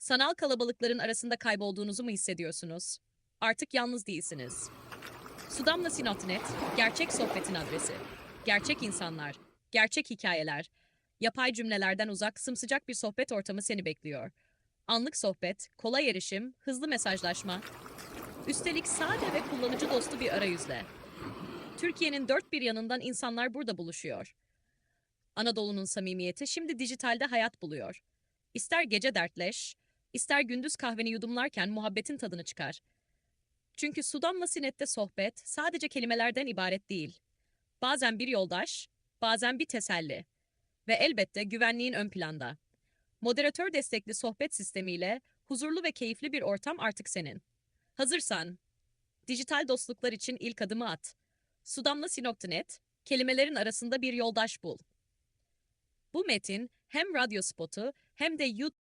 Sanal kalabalıkların arasında kaybolduğunuzu mu hissediyorsunuz? Artık yalnız değilsiniz. Sudamla Sinopnet, gerçek sohbetin adresi. Gerçek insanlar, gerçek hikayeler, yapay cümlelerden uzak, sımsıcak bir sohbet ortamı seni bekliyor. Anlık sohbet, kolay erişim, hızlı mesajlaşma. Üstelik sade ve kullanıcı dostu bir arayüzle. Türkiye'nin dört bir yanından insanlar burada buluşuyor. Anadolu'nun samimiyeti şimdi dijitalde hayat buluyor. İster gece dertleş, ister gündüz kahveni yudumlarken muhabbetin tadını çıkar. Çünkü Sudan'la Sinet'te sohbet sadece kelimelerden ibaret değil. Bazen bir yoldaş, bazen bir teselli. Ve elbette güvenliğin ön planda. Moderatör destekli sohbet sistemiyle huzurlu ve keyifli bir ortam artık senin. Hazırsan, dijital dostluklar için ilk adımı at. Sudamla Sinoktinet, kelimelerin arasında bir yoldaş bul. Bu metin hem radyo spotu hem de YouTube